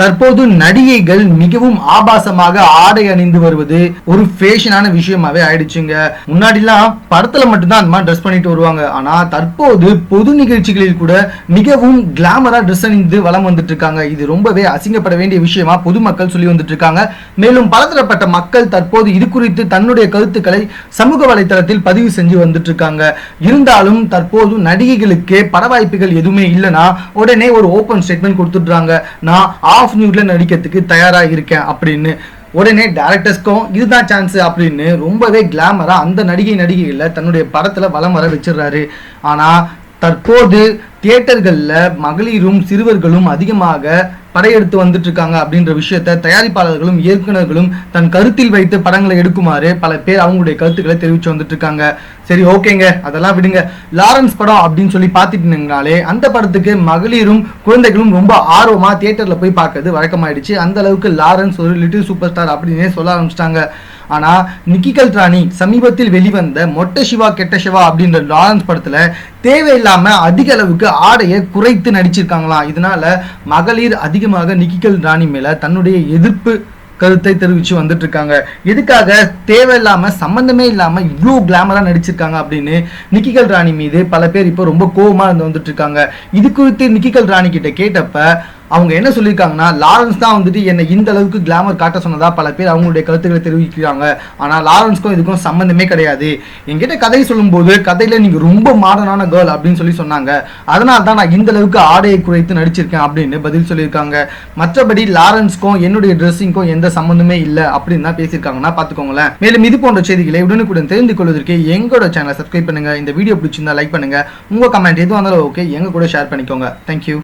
தற்போது நடிகைகள் மிகவும் ஆபாசமாக ஆடை அணிந்து வருவது ஒரு ஃபேஷனான விஷயமாவே ஆயிடுச்சுங்க. முன்னாடிலாம் படத்துல மட்டும்தான் அந்த மாதிரி ட்ரெஸ் பண்ணிட்டு வருவாங்க. ஆனா தற்போது பொது நிகழ்ச்சிகளில் கூட மிகவும் கிளாமரா ட்ரெஸ் அணிந்து வளம் வந்துட்டு இருக்காங்க. இது ரொம்பவே அசிங்கப்பட வேண்டிய விஷயமா பொதுமக்கள் சொல்லி வந்துட்டு இருக்காங்க. மேலும் பலதரப்பட்ட மக்கள் தற்போது இது குறித்து தன்னுடைய கருத்துக்களை சமூக வலைதளத்தில் பதிவு செஞ்சு வந்துட்டு இருக்காங்க. இருந்தாலும் தற்போது நடிகைகளுக்கு பட வாய்ப்புகள் எதுவுமே இல்லைன்னா உடனே ஒரு ஓப்பன் ஸ்டேட்மெண்ட் கொடுத்துட்றாங்க. நான் ஆஃப் நியூட்ல நடிக்கிறதுக்கு தயாராக இருக்கேன் அப்படின்னு. உடனே டேரக்டர்ஸ்க்கும் இதுதான் சான்ஸ் அப்படின்னு ரொம்பவே கிளாமரா அந்த நடிகை நடிகைகளில் தன்னுடைய படத்துல வலம் வர வச்சிடுறாரு. ஆனா தற்போது தியேட்டர்கள்ல மகளிரும் சிறுவர்களும் அதிகமாக படையெடுத்து வந்துட்டு இருக்காங்க அப்படின்ற விஷயத்த தயாரிப்பாளர்களும் இயக்குனர்களும் தன் கருத்தில் வைத்து படங்களை எடுக்குமாறு பல பேர் அவங்களுடைய கருத்துக்களை தெரிவிச்சு வந்துட்டு இருக்காங்க சரி ஓகேங்க. அதெல்லாம் விடுங்க. லாரன்ஸ் படம் அப்படின்னு சொல்லி பார்த்துட்டீங்கனாலே அந்த படத்துக்கு மகளிரும் குழந்தைகளும் ரொம்ப ஆர்வமா தியேட்டர்ல போய் பார்க்கறது வழக்கமாயிடுச்சு. அந்த அளவுக்கு லாரன்ஸ் ஒரு லிட்டில் சூப்பர் ஸ்டார் அப்படின்னே சொல்ல ஆரம்பிச்சிட்டாங்க. ஆனால் நிக்கிகல் ராணி சமீபத்தில் வெளிவந்த மொட்டை சிவா கெட்ட சிவா அப்படின்ற லாரன்ஸ் படத்தில் தேவையில்லாமல் அதிக அளவுக்கு ஆடையை குறைத்து நடிச்சிருக்காங்களாம் இதனால் மகளிர் அதிகமாக நிக்கிகல் ராணி மேலே தன்னுடைய எதிர்ப்பு கருத்தை தெரிவித்து வந்துட்டு இருக்காங்க எதுக்காக தேவையில்லாமல் சம்மந்தமே இல்லாமல் இவ்வளோ கிளாமராக நடிச்சிருக்காங்க அப்படின்னு நிக்கிகல் ராணி மீது பல பேர் இப்போ ரொம்ப கோபமாக இருந்து வந்துட்டு இருக்காங்க இது குறித்து நிக்கிகல் ராணி கிட்ட கேட்டப்ப அவங்க என்ன சொல்லியிருக்காங்கன்னா லாரன்ஸ் தான் வந்துட்டு என்னை இந்த அளவுக்கு கிளாமர் காட்ட சொன்னதா பல பேர் அவங்களுடைய கருத்துக்களை தெரிவிக்கிறாங்க. ஆனால் லாரன்ஸ்க்கும் இதுக்கும் சம்மந்தமே கிடையாது. என்கிட்ட கதை சொல்லும்போது கதையில நீங்க ரொம்ப மாடர்னான கேர்ள் அப்படின்னு சொல்லி சொன்னாங்க. அதனால தான் நான் இந்த அளவுக்கு ஆடையை குறைத்து நடிச்சிருக்கேன் அப்படின்னு பதில் சொல்லியிருக்காங்க. மற்றபடி லாரன்ஸ்க்கும் என்னுடைய ட்ரெஸ்ஸிங்க்கும் எந்த சம்மந்தமே இல்லை அப்படின்னு தான் பேசியிருக்காங்கன்னா பார்த்துக்கோங்களேன். மேலும் இது போன்ற செய்திகளை உடனுக்குடன் தெரிந்து கொள்வதற்கு எங்களோட சேனலை சப்ஸ்கிரைப் பண்ணுங்க. இந்த வீடியோ பிடிச்சிருந்தா லைக் பண்ணுங்க. உங்க கமெண்ட் எதுவும் இருந்தாலும் ஓகே எங்க கூட ஷேர் பண்ணிக்கோங்க. தேங்க்யூ